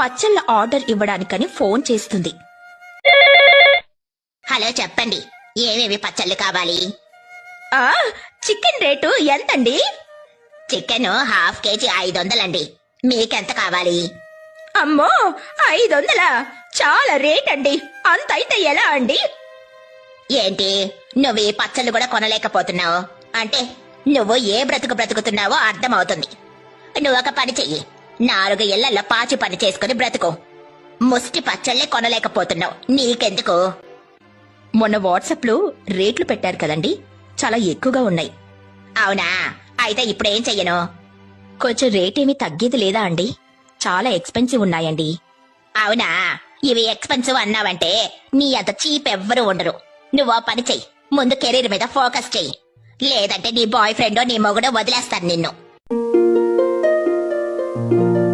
పచ్చళ్ళ ఆర్డర్ ఇవ్వడానికని ఫోన్ చేస్తుంది. హలో చెప్పండి. ఏమేమి పచ్చళ్ళు కావాలి? ఆ చికెన్ రేటు ఎంతండి? చికెన్ హాఫ్ కేజీ ఐదు వందలండి మీకెంత కావాలి? అమ్మో ఐదు వందలా చాలా రేట్ అండి అంత అయితే ఎలా అండి? ఏంటి నువ్వు ఈ పచ్చళ్ళు కూడా కొనలేకపోతున్నావు? అంటే నువ్వు ఏ బ్రతుకు బ్రతుకుతున్నావో అర్థమవుతుంది. నువ్వు ఒక పని చెయ్యి. నాలుగు ఇళ్ళలో పాచి పని చేసుకుని బ్రతుకు. ముష్టి పచ్చళ్ళే కొనలేకపోతున్నావు. నీకెందుకు? మొన్న వాట్సాప్లో రేట్లు పెట్టారు కదండి. చాలా ఎక్కువగా ఉన్నాయి. అవునా? అయితే ఇప్పుడేం చెయ్యను? కొంచెం రేట్ తగ్గేది లేదా అండి? చాలా ఎక్స్పెన్సివ్ ఉన్నాయండి. అవునా? ఇవి ఎక్స్పెన్సివ్ అన్నావంటే నీ అంత చీప్ ఎవ్వరూ ఉండరు. నువ్వు పని చెయ్యి. ముందు కెరీర్ మీద ఫోకస్ చెయ్యి. లేదంటే నీ బాయ్ ఫ్రెండ్ నీ మొగుడో వదిలేస్తాను నిన్ను. Thank you.